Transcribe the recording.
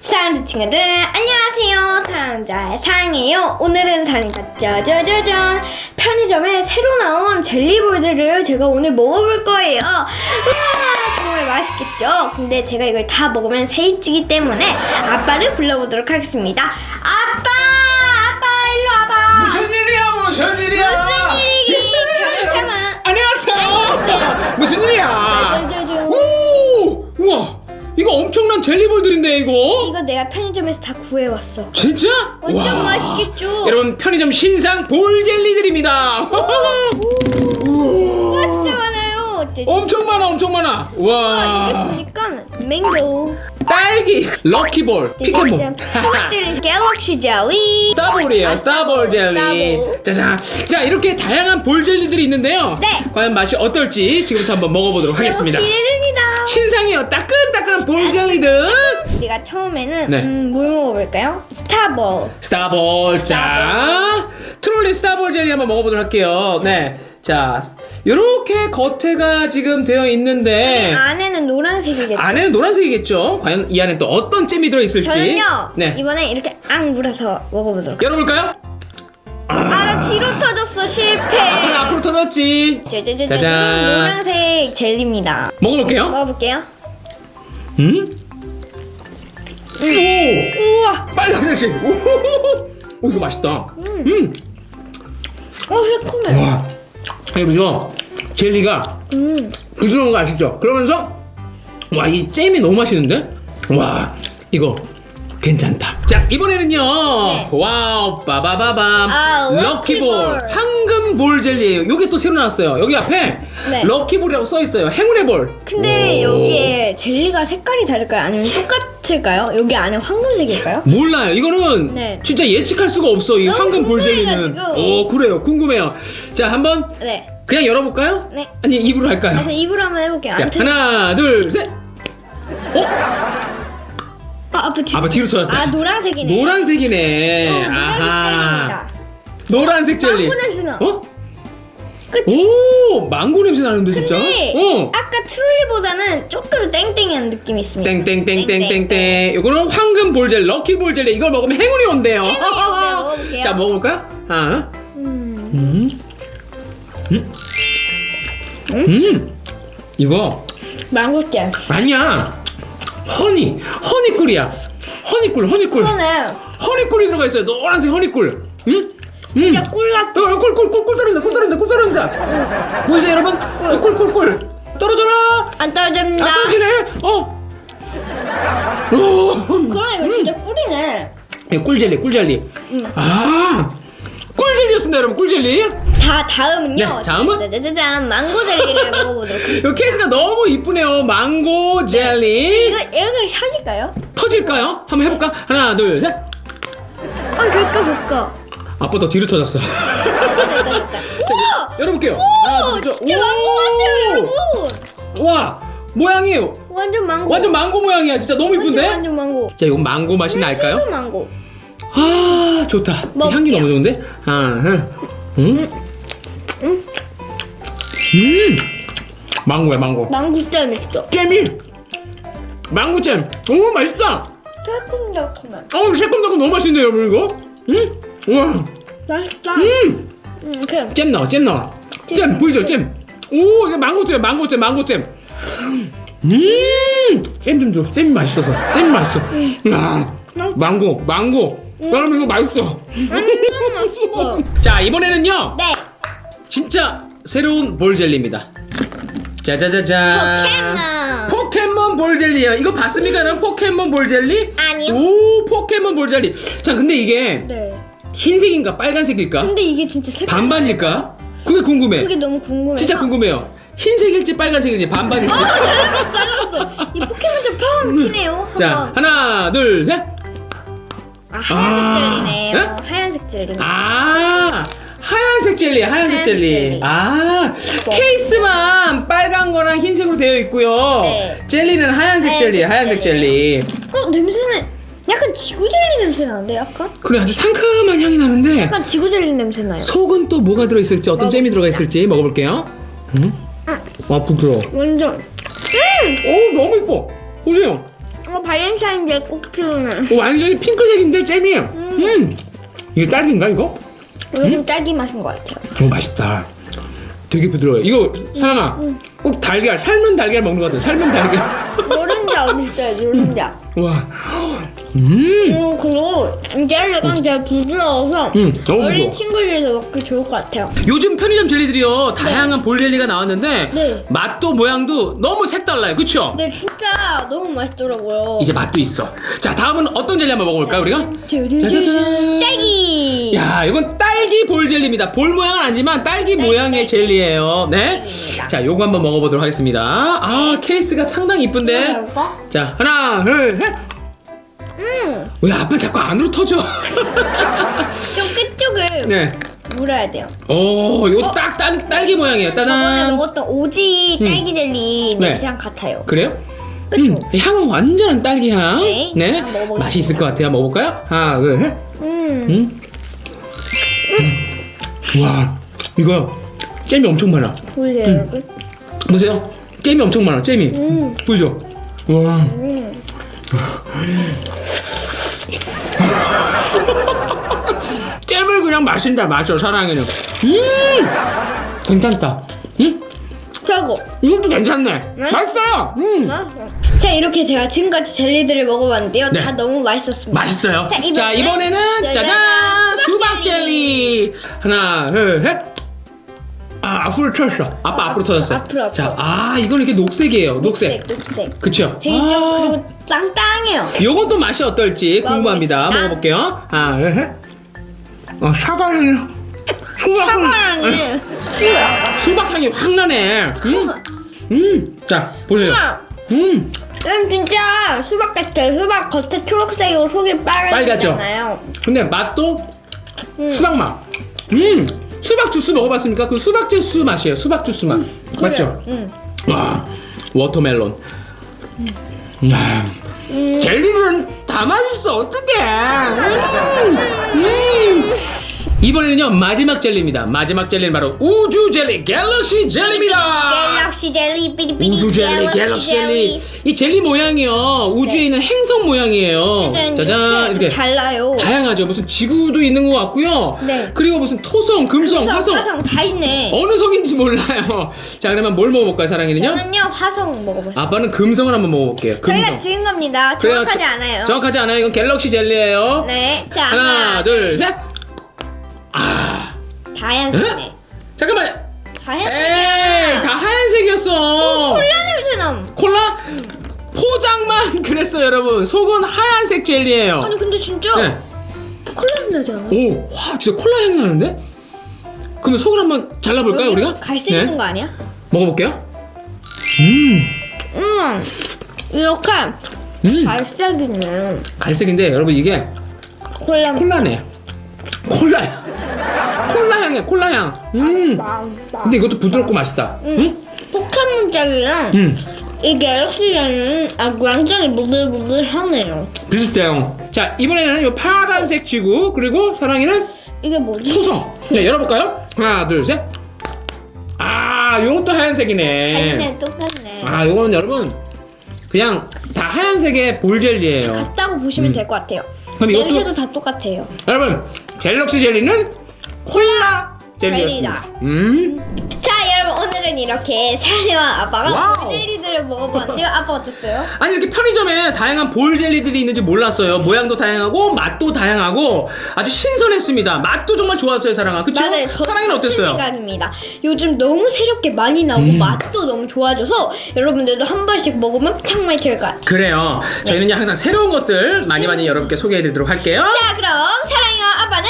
사랑하는 친구들 안녕하세요. 사랑자의 사랑이에요. 오늘은 사랑이가 짜자자잔 편의점에 새로 나온 젤리볼들을 제가 오늘 먹어볼 거예요. 우와 정말 맛있겠죠? 근데 제가 이걸 다 먹으면 세입지기 때문에 아빠를 불러보도록 하겠습니다. 아빠 아빠 일로 와봐. 무슨 일이야? 무슨 일이야? 무슨 무슨 일이야? 짜자자잔 오! 우와 이거 엄청난 젤리볼들인데 이거? 이거 내가 편의점에서 다 구해왔어. 진짜? 완전 와. 맛있겠죠? 여러분 편의점 신상 볼 젤리들입니다. 우와 엄청 많아 엄청 많아. 아, 이게 와 보니까 맹고 딸기 럭키볼 피켓몬. 수박젤리 갤럭시 젤리. 스타볼이에요 스타볼 젤리. 스타볼. 짜잔 자 이렇게 다양한 볼 젤리들이 있는데요. 네. 과연 맛이 어떨지 지금부터 한번 먹어보도록 하겠습니다. 기대됩니다. 신상이요. 따끈따끈한 볼 젤리들. 우리가 처음에는 네. 음, 뭘 먹어볼까요? 스타볼. 스타볼. 자 트롤리 스타볼 젤리 한번 먹어보도록 할게요. 네 자 이렇게 겉에가 지금 되어 있는데 안에는 노란색이겠죠? 안에는 노란색이겠죠? 과연 이 안에 또 어떤 잼이 들어 있을지. 저는요 네. 이번에 이렇게 앙 물어서 먹어보도록. 열어볼까요? 아나 뒤로 터졌어 실패. 하나 앞으로 터졌지. 짜자자잔 짜잔. 노란색 젤리입니다. 먹어볼게요. 먹어볼게요. 음? 오! 우와! 빨간색 오, 오 이거 맛있다. 음. 어 새콤해. 와 이거죠 젤리가 음 부드러운 거 아시죠? 그러면서 와 이 잼이 너무 맛있는데? 와 이거 괜찮다. 자 이번에는요. 네. 와우 빠바바밤 아, 럭키볼 럭키볼. 황금 볼 젤리예요. 이게 또 새로 나왔어요. 여기 앞에 네. 럭키볼이라고 써 있어요. 행운의 볼. 근데 오. 여기에 젤리가 색깔이 다를까요? 아니면 똑같을까요? 여기 안에 황금색일까요? 몰라요. 이거는 네. 진짜 예측할 수가 없어. 이 너무 황금 볼 젤리는. 궁금해가지고. 어 그래요. 궁금해요. 자 한번 네. 그냥 열어볼까요? 네. 아니 입으로 할까요? 그래서 입으로 한번 해볼게요. 자, 아무튼 하나 둘 셋. 어? 아, 아빠 뒤로. 아빠 뒤로 터졌다. 아 노란색이네. 노란색이네. 어. 노란색 젤리입니다. 노란색 젤리. 망고 냄새 나. 어? 그치? 오, 망고 냄새 나는데 진짜. 근데 어. 아까 트롤리보다는 조금 땡땡한 느낌이 있습니다. 땡땡땡땡땡땡. 요거는 황금 볼젤, 럭키 볼젤. 이걸 먹으면 행운이 온대요. 행운이 온대요. 먹어볼게요. 자, 먹어볼까요? 하나. 음. 음. 음. 음. 이거 망고잼. 아니야. 허니, 허니꿀이야. 허니꿀, 허니꿀. 그러네. 허니꿀이 들어가 있어요. 노란색 허니꿀. 응? 음. 진짜 꿀 같아. 어, 꿀, 꿀, 꿀, 꿀 떨어진다, 꿀 떨어진다, 꿀 떨어진다. 보이세요, 여러분? 어, 꿀, 꿀, 꿀. 떨어져라. 안 떨어집니다. 안 떨어지네. 어. 오. 그럼 이거 진짜 꿀이네. 이거 꿀젤리, 꿀젤리. 음. 아, 꿀젤리였습니다, 여러분. 꿀젤리. 자 다음은요. 네, 다음은? 짜자자잔 망고 젤리를 먹어보도록 하겠습니다. 이 케이스가 너무 이쁘네요. 망고 젤리. 이거 이거 혀질까요? 터질까요? 한번 해볼까? 하나, 둘, 셋. 어 그거 그거. 아빠 더 뒤로 터졌어. 우와! 열어볼게요. 하나, 둘, 셋. 진짜 오! 망고 같아요, 여러분. 와, 모양이 완전 망고. 완전 망고 모양이야. 진짜 너무 완전, 이쁜데? 완전 망고. 자, 이거 망고 맛이 날까요? 망고. 아, 좋다. 이 먹을게요. 향기 너무 좋은데? 아, 응. 음. 음. 음. 망고야, 망고. 망고 잼 있어. 잼이. 망고잼. 너무 맛있다. 달콤달콤해. 어우, 새콤달콤 너무 맛있네요, 여러분, 이거. 음? 우와. 맛있다. 음. 음, 그래. 잼 나와, 잼 나와. 잼, 보이죠, 잼. 오, 이거 망고잼, 망고잼, 망고잼. 음. 잼좀 줘. 잼이 맛있어서. 잼이 맛있어. 아, 망고, 망고. 여러분, 이거 맛있어. 어. 자, 이번에는요. 네. 진짜 새로운 볼 젤리입니다. 짜자자자. 포켓몬. 포켓몬 볼 젤리예요. 이거 봤습니까? 여러분? 포켓몬 볼 젤리? 아니요. 오, 포켓몬 볼 젤리. 자, 근데 이게 네. 흰색인가 빨간색일까? 근데 이게 진짜 색깔. 반반일까? 그게 궁금해. 그게 너무 궁금해. 진짜 궁금해요. 흰색일지 빨간색일지 반반일지. 달랐어, 달랐어. 이 포켓몬 좀팡 치네요. 자, 한번. 하나, 둘, 셋. 아, 하얀색 아. 젤리네요. 네? 하얀색 젤리. 아, 하얀색 젤리, 하얀색 하얀색 젤리. 젤리. 아, 케이스만 빨간 거랑 흰색으로 되어 있고요. 네. 젤리는 하얀색, 하얀색 젤리, 하얀색 젤리. 어, 냄새는 약간 지구 젤리 냄새 나는데 약간? 그래, 아주 상큼한 향이 나는데 약간 지구 젤리 냄새 나요. 속은 또 뭐가 들어 있을지, 어떤 잼이 들어가 있을지 먹어볼게요. 음? 와 부드러워. 완전. 오 너무 이뻐. 보세요. 어, 발렌타인데이 꼭 필요해. 오, 완전히 핑크색인데 잼이. 음. 이게 딸기인가 이거? 이거 좀 딸기 맛인 것 같아요. 오 맛있다. 되게 부드러워요. 이거 사랑아 꼭 달걀 삶은 달걀 먹는 것 같아. 삶은 달걀. 노른자 어디 있어요? 노른자. 와. 음. 음, 그리고 이 젤리가 되게 부드러워서 음, 너무 어린 부드러워. 친구들도 먹기 좋을 것 같아요. 요즘 편의점 젤리들이요 다양한 볼 젤리가 나왔는데 네. 맛도 모양도 너무 색달라요. 그쵸? 근데 진짜 너무 맛있더라고요. 이제 맛도 있어. 자 다음은 어떤 젤리 한번 먹어볼까요 우리가? 짜자잔. 딸기. 야, 이건 딸기 볼 젤리입니다. 볼 모양은 아니지만 딸기 모양의 젤리예요. 네. 젤리입니다. 자, 요거 한번 먹어보도록 하겠습니다. 아, 케이스가 상당히 이쁜데. 자, 하나, 둘, 셋. 음, 왜 아빠 자꾸 안으로 터져? 좀 끝쪽을 네. 물어야 돼요. 오, 이거 딱 딸, 딸기 모양이에요. 저번에 따단. 먹었던 오지 딸기 젤리 네. 냄새랑 같아요. 그래요? 그쵸? 음, 향은 완전 딸기 향. 네, 네. 한번 먹어보겠습니다. 맛이 있을 것 같아요. 한번 먹어볼까요? 하나, 둘, 셋. 음, 음. 음. 와, 이거 잼이 엄청 많아. 보세요, 여러분. 보세요. 잼이 엄청 많아. 잼이. 음. 보이죠? 와. 음. 잼을 그냥 마신다 마셔 사랑이는. 음. 괜찮다. 음. 최고. 이것도 괜찮네. 네? 맛있어요. 음. 자 이렇게 제가 지금까지 젤리들을 먹어봤는데요. 네. 다 너무 맛있었습니다. 맛있어요. 자, 자, 이번에는 이번에는 짜잔 짜잔, 수박 수박 젤리. 하나 둘 셋. 아 앞으로 터졌어. 아빠 앞으로 터졌어. 앞으로, 앞으로. 자, 아 이건 이렇게 녹색이에요. 녹색. 녹색, 녹색. 그쵸? 되게 좀 아, 그리고 짱짱해요. 또 맛이 어떨지 궁금합니다. 먹어보겠습니다. 먹어볼게요. 셋. 어 사과향이. 수박 향. 사과랑은 수박. 향이 확 나네. 음. 음. 자 보세요. 음. 음 진짜 수박 같아요. 수박 겉에 초록색이고 속이 빨갛죠? 빨갛잖아요. 근데 맛도 음. 수박 맛. 음. 수박 주스 먹어봤습니까? 그 수박 주스 맛이에요. 수박 주스 맛. 맞죠? 음. 와. 워터멜론. 아, 음. 젤리는 다 맛있어. 어떡해. 음. 음. 이번에는요 마지막 젤리입니다. 마지막 젤리는 바로 우주 젤리, 갤럭시 젤리입니다. 갤럭시 젤리 삐리삐리 우주 젤리, 갤럭시 젤리. 이 젤리 모양이요. 우주에 있는 행성 모양이에요. 짜잔, 짜잔. 이렇게 달라요. 다양하죠. 무슨 지구도 있는 것 같고요. 네. 그리고 무슨 토성, 금성, 화성. 화성 다 있네. 어느 성인지 몰라요. 자, 그러면 뭘 먹어볼까요, 사랑이는요? 저는요 화성 먹어보세요. 아빠는 금성을 한번 먹어볼게요. 금성. 저희가 지은 겁니다. 그래요, 정확하지 저- 않아요. 정확하지 않아요. 이건 갤럭시 젤리예요. 네. 자 하나, 둘, 셋. 아, 다양하네. 잠깐만. 다양하네. 에이, 다 하얀색이었어. 콜라 냄새 남. 콜라? 포장만 그랬어, 여러분. 속은 하얀색 젤리예요. 아니 근데 진짜 네. 콜라 냄새 나잖아. 오, 와, 진짜 콜라 향이 나는데? 그러면 속을 한번 잘라볼까요, 우리가? 갈색 네. 있는 거 아니야? 먹어볼게요. 음, 음. 이렇게 음. 갈색이네. 갈색인데, 여러분, 이게 콜라. 콜라네. 콜라야. 콜라 향이야, 콜라 향. 음. 근데 이것도 부드럽고 맛있다. 응? 포켓몬 젤리랑 음. 이 갤럭시 젤리는 아 완전히 부들부들하네요. 비슷해요. 자, 이번에는 이 파란색 지구, 그리고 사랑이는 이게 뭐지? 토성. 자, 열어볼까요? 하나, 둘, 셋. 아, 요것도 하얀색이네. 갈색 똑같네. 아, 요거는 여러분, 그냥 다 하얀색의 볼젤리예요. 같다고 보시면 될 것 같아요. 그럼 이것도 냄새도 다 똑같아요. 여러분, 갤럭시 젤리는 콜라 젤리였습니다. 젤리다. 음. 자 오늘은 이렇게 사리와 아빠가 와우. 젤리들을 먹어봤는데요. 아빠 어땠어요? 아니 이렇게 편의점에 다양한 볼 젤리들이 있는지 몰랐어요. 모양도 다양하고 맛도 다양하고 아주 신선했습니다. 맛도 정말 좋았어요, 사랑아. 그쵸? 맞아요. 저 사랑이는 같은 어땠어요? 생각입니다. 요즘 너무 새롭게 많이 나오고 음. 맛도 너무 좋아져서 여러분들도 한 번씩 먹으면 정말 좋을 것 같아요. 그래요. 저희는 항상 새로운 것들 많이 많이 여러분께 소개해드리도록 할게요. 자 그럼 사랑이와 아빠는